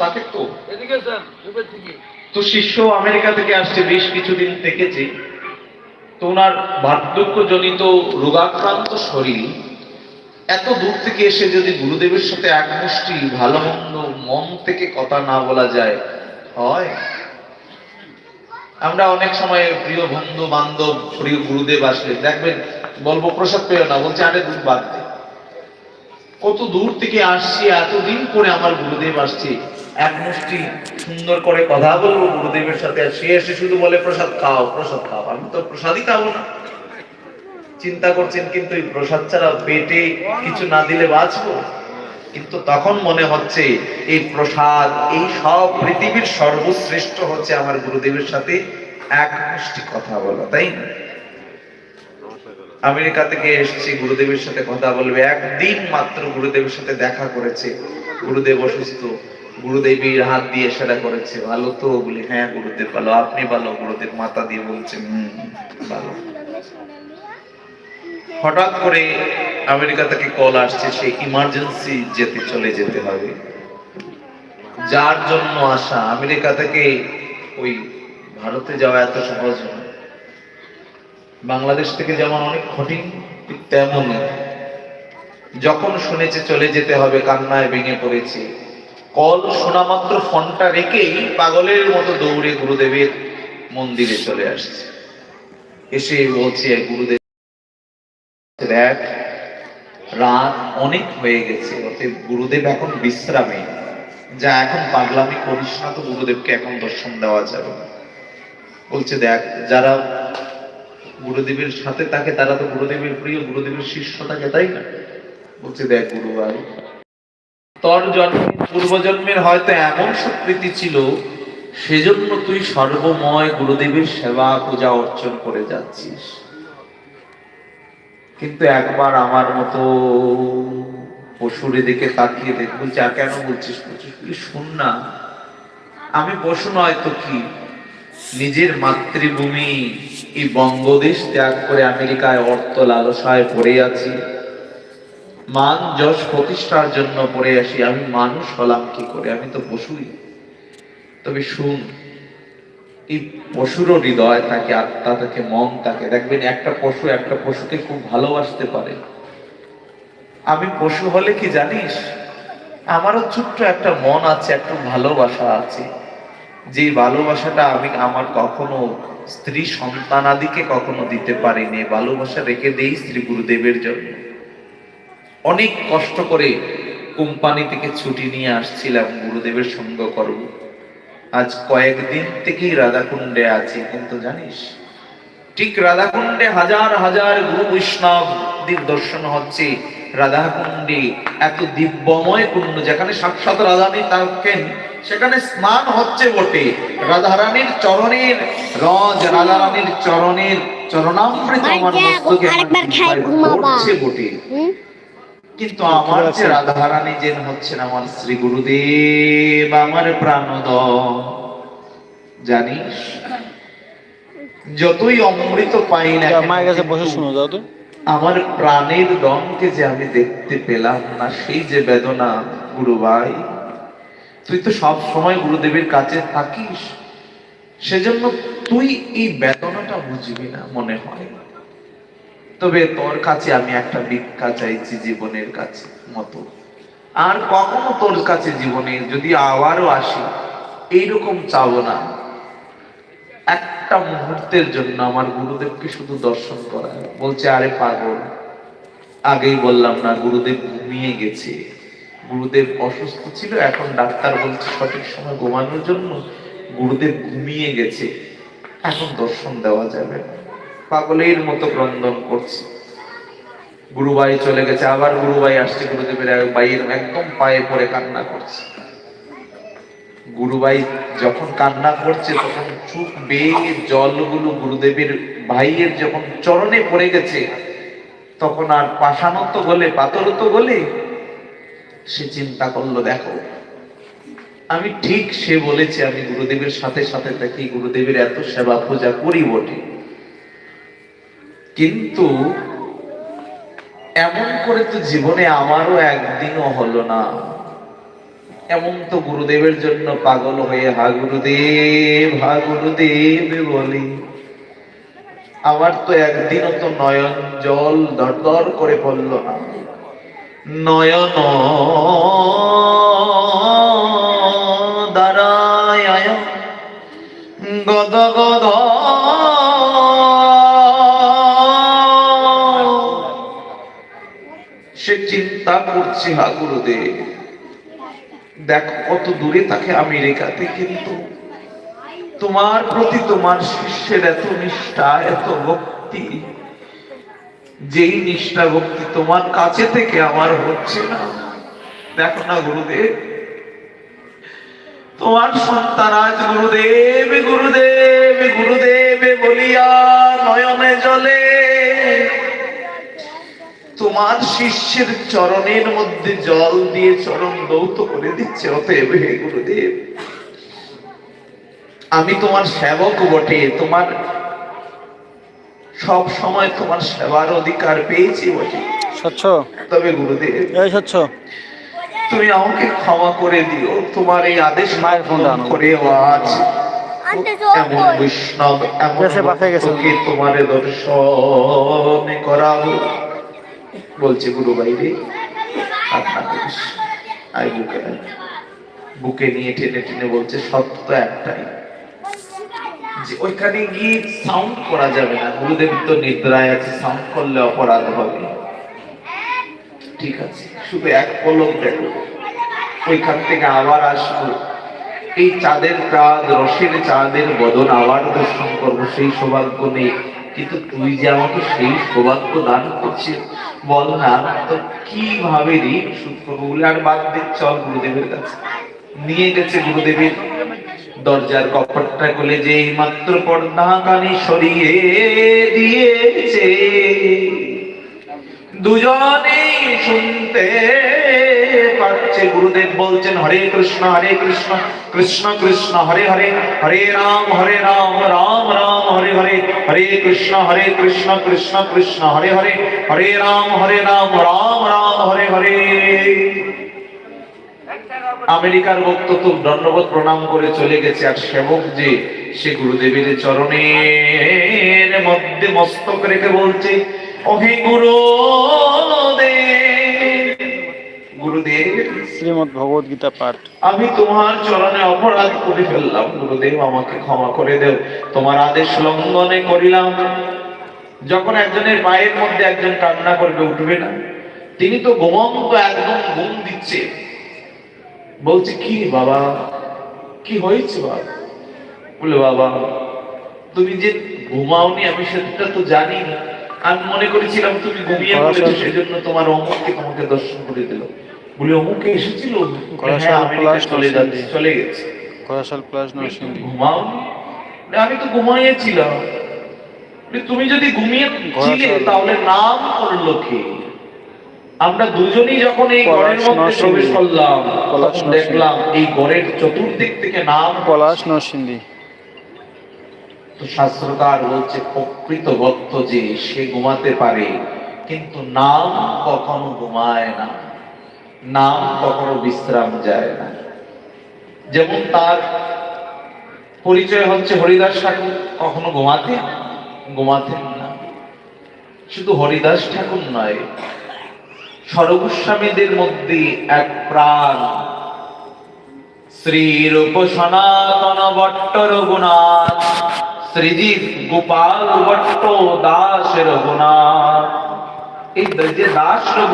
তাকে তো? এদিকে স্যার তো শিষ্য আমেরিকা থেকে আসছে বেশ কিছুদিন থেকেছে। তো ওনার বার্ধক্যজনিত রোগাক্রান্ত শরীর এত দূর থেকে এসে যদি গুরুদেবের সাথে এক মুষ্টি ভালো মন্দ মন থেকে কথা না বলা যায় হয়? আমরা অনেক সময় প্রিয় বন্ধু বান্ধব প্রিয় গুরুদেব আসলে দেখবেন বলব প্রসাদ পেও না বলছে আরে দূর বাদ দে। কত দূর থেকে আসছি এতদিন পরে আমার গুরুদেব আসছে এক মুষ্টি সুন্দর করে কথা বলব, গুরুদেবের সাথে। সে এসে শুধু বলে, প্রসাদ খাও প্রসাদ খাও। আমি তো প্রসাদই খাব না। চিন্তা করছেন কিন্তু এই প্রসাদ ছাড়া পেটে কিছু না দিলে বাঁচবো? কিন্তু তখন মনে হচ্ছে, এই প্রসাদ, এই সব পৃথিবীর সর্বশ্রেষ্ঠ হচ্ছে আমার গুরুদেবের সাথে এক মুষ্টি কথা বলা, তাই না? আমেরিকা থেকে এসেছি, গুরুদেবের সাথে কথা বলবে। একদিন মাত্র গুরুদেবের সাথে দেখা করেছে। গুরুদেব অসুস্থ। গুরুদেবীর হাত দিয়ে সেটা করেছে। ভালো তো বলি হ্যাঁ গুরুদেব ভালো। আপনি ভালো, গুরুদেব মাথা দিয়ে বলছে, হম, ভালো। হঠাৎ করে আমেরিকা থেকে কল আসছে, সে ইমার্জেন্সি যেতে চলে যেতে হবে। যার জন্য আসা আমেরিকা থেকে ওই ভারতে যাওয়া এত সহজ বাংলাদেশ থেকে যেমন অনেক কঠিন, ঠিক তেমনই। যখন শুনেছে চলে যেতে হবে, কান্নায় ভেঙে পড়েছে। কল শোনা মাত্র ফোনটা রেখেই পাগলের মতো দৌড়ে গুরুদেবের মন্দিরে চলে আসছে। এসে বলছে, গুরুদেব, দেখ, রাত অনেক হয়ে গেছে, অতএব গুরুদেব এখন বিশ্রামে। যা এখন পাগলামি করিস না তো, গুরুদেবকে এখন দর্শন দেওয়া যাবে বলছে, দেখ, যারা গুরুদেবের সাথে থাকে, তারা তো গুরুদেবের প্রিয়, গুরুদেবের শিষ্য থাকে, তাই না? বলছে, দেখ, গুরু ভাই তোর জন্মের পূর্বজন্মের হয়তো এমন সুকৃতি ছিল, সেজন্য তুই সর্বময় গুরুদেবের সেবা, পূজা অর্চন করে যাচ্ছিস। কিন্তু একবার আমার মতো পশুরে দিকে তাকিয়ে দেখ বলছে আর কেন বলছিস বলছিস? তুই শুন না, আমি পশু নয় তো কি? নিজের মাতৃভূমি এই বঙ্গদেশ ত্যাগ করে আমেরিকায় অর্থ লালসায় পড়ে আছি। মান যশ প্রতিষ্ঠার জন্য পড়ে আসি, আমি মানুষ হলাম কি করে? আমি তো পশুই। তবে শুন, এই পশুরও হৃদয় থাকে আত্মা থাকে মন থাকে দেখবেন একটা পশু একটা পশুকে খুব ভালোবাসতে পারে। আমি পশু হলে কি জানিস? আমারও ছোট্ট একটা মন আছে, একটু ভালোবাসা আছে। যে ভালোবাসাটা আমি আমার কখনো স্ত্রী সন্তান আদিকে কখনো দিতে পারিনি। ভালোবাসা রেখে দেই শ্রী গুরুদেবের জন্য। অনেক কষ্ট করে কোম্পানি থেকে ছুটি নিয়ে আসছিলাম গুরুদেবের সঙ্গ করব আজ কয়েকদিন থেকেই রাধাকুণ্ডে আছি কিন্তু জানিস ঠিক রাধাকুণ্ডে হাজার হাজার গুরু বৈষ্ণবদের দর্শন হচ্ছে রাধাকুণ্ডে এত দিব্যময় কুণ্ড যেখানে সাক্ষাৎ রাধারানী থাকেন সেখানে স্নান হচ্ছে বটে রাধারানীর চরণের রজ রাধারানীর চরণের চরণামৃত আমার মস্তকে। পড়ছে বটে? কিন্তু আমার যে রাধারানী যেন হচ্ছেন আমার শ্রী গুরুদেব আমার প্রাণদ জানিস যতই অমৃত পাই না কেন, মায়ের কাছে বসে শুনো যাও তো। আমার প্রাণের রঙকে যে আমি দেখতে পেলাম না সেই যে বেদনা গুরু ভাই তুই তো সব সময় গুরুদেবের কাছে থাকিস। সেজন্য তুই এই বেদনাটা বুঝবি না মনে হয়। তবে তোর কাছে আমি একটা ভিক্ষা চাইছি জীবনের কাছে মতো। আর কখনো তোর কাছে জীবনে যদি আবারও আসি, এইরকম চাবো না। একটা মুহূর্তের জন্য আমার গুরুদেবকে শুধু দর্শন করা। বলছে, আরে পাগল, আগেই বললাম না, গুরুদেব ঘুমিয়ে গেছে। গুরুদেব অসুস্থ ছিল, এখন ডাক্তার বলছে, সঠিক সময় ঘুমানোর জন্য গুরুদেব ঘুমিয়ে গেছে। এখন দর্শন দেওয়া যাবে না। পাগলের মতো ক্রন্দন করছে। গুরুবাই চলে গেছে, আবার গুরুবাই আসছে গুরুদেবের বাইয়ের একদম পায়ে পড়ে কান্না করছে। গুরুবাই যখন কান্না করছে, তখন চুপ বেয়ে জলগুলো গুরুদেবের ভাইয়ের যখন চরণে পড়ে গেছে, তখন আর পাষাণও তো গলে, পাথরও তো গলে। সে চিন্তা করল, দেখো, আমি ঠিক সে বলেছে, আমি গুরুদেবের সাথে সাথে থাকি গুরুদেবের এত সেবা পূজা করি বটে। কিন্তু এমন করে তো জীবনে আমারও একদিনও হলো না। এমন তো গুরুদেবের জন্য পাগল হয়ে, হা গুরুদেব হা গুরুদেব বলি। আমার তো একদিনও তো নয়ন জল দরদর করে পড়ল না। নয়ন করছে হা গুরুদেব দেখো কত দূরে থাকে আমেরিকাতে কিন্তু তোমার প্রতি তোমার শিষ্যের এত নিষ্ঠা, এত ভক্তি। যেই নিষ্ঠা, ভক্তি তোমার কাছে থেকে আমার হচ্ছে না। দেখো না গুরুদেব। তোমার সন্তান আজ গুরুদেব গুরুদেব গুরুদেব বলিয়া নয়নে জলে। তোমার শিষ্যের চরণের মধ্যে জল দিয়ে চরণ দৌত করে দিচ্ছে অতএব হে গুরুদেব আমি তোমার সেবক বটে তোমার সব সময় তোমার সেবার অধিকার পেয়েছি বটে। স্বচ্ছ? তবে গুরুদেব এই স্বচ্ছ? তুমি আমাকে ক্ষমা করে দিও তোমার এই আদেশ মায়ের আনো। করে আজ এমন বৈষ্ণব এমন তোমার দর্শন করাবো। বলছে গুরু বাইরে বুকে বুকে নিয়ে টেনে টেনে বলছে সত্য একটাই। যে ওইখানে গিয়ে সাউন্ড করা যাবে না। গুরুদেব তো নিদ্রায় আছে সাউন্ড করলে অপরাধ হবে। ঠিক আছে, শুধু এক পলক দেখো। ওইখান থেকে আবার আসব। এই চাঁদের চাঁদ, রসের চাঁদের বদন, আবার দর্শন করব। সেই সৌভাগ্য নেই। কিন্তু তুই যে আমাকে সেই সৌভাগ্য দান করছিস বল না তো কীভাবে শুধ বলে, আর বাদ দে, চল গুরুদেবের কাছে। নিয়ে গেছে গুরুদেবের দরজার কপটটা খুলে যে মাত্র পর্দা কানে সরিয়ে দিয়েছে, দুজনেই শুনতে পাচ্ছে গুরুদেব বলছেন, হরে কৃষ্ণ হরে কৃষ্ণ কৃষ্ণ কৃষ্ণ, হরে হরে হরে রাম হরে রাম রাম রাম, হরে হরে হরে কৃষ্ণ হরে কৃষ্ণ কৃষ্ণ কৃষ্ণ, হরে হরে হরে রাম হরে রাম রাম রাম, হরে হরে। আমেরিকার ভক্ত তো দণ্ডবোধ প্রণাম করে চলে গেছে আর সেবক যে, সে গুরুদেবের চরণের মধ্যে মস্তক রেখে বলছে অহে গুরুদেব গুরুদেব শ্রীমদ ভগবদ গীতা পাঠ। আমি তোমার চরণে অপরাধ করে ফেললাম। গুরুদেব আমাকে ক্ষমা করে দেও। তোমার আদেশ লঙ্ঘনে করিলাম। যখন একজনের পায়ের মধ্যে একজন কান্না করবে উঠবে না। তিনি তো ঘুমন্ত একদম ঘুম দিচ্ছে। বলছে কি বাবা? কি হয়েছে বাবা? বলে বাবা তুমি যে ঘুমাওনি আমি সেটা তো জানি না। আমি মনে করেছিলাম তুমি ঘুমিয়ে পড়েছো সেজন্য তোমার অমুককে তোমাকে দর্শন করে দিল। বলে অমুকে এসেছিল? হ্যাঁ চলে যাচ্ছে চলে গেছে। করাশাল প্লাস নরসিংদী। ঘুমাওনি? আমি তো ঘুমাইয়েছিলাম। তুমি যদি ঘুমিয়েছিলে ঘোড়াশাল। তাহলে নাম করল কে? আমরা দুজনেই যখন এই ঘরের মধ্যে প্রবেশ করলাম। দেখলাম এই ঘরের চতুর্দিক থেকে নাম পলাশ নরসিংদী। শাস্ত্রকার বলছে, প্রকৃত ভক্ত যে, সে ঘুমাতে পারে, কিন্তু নাম কখনো ঘুমায় না। নাম কখনো বিশ্রাম যায় না। যেমন তার পরিচয় হচ্ছে হরিদাস ঠাকুর, কখনো ঘুমাতে, ঘুমাতেন না। শুধু হরিদাস ঠাকুর নয় সর্বস্বামীদের মধ্যে এক প্রাণ। শ্রীরূপ সনাতন ভট্ট রঘুনাথ। শ্রীজিৎ গোপাল ভট্ট দাস রঘুনাথ এই যে দাস রঘুনাথ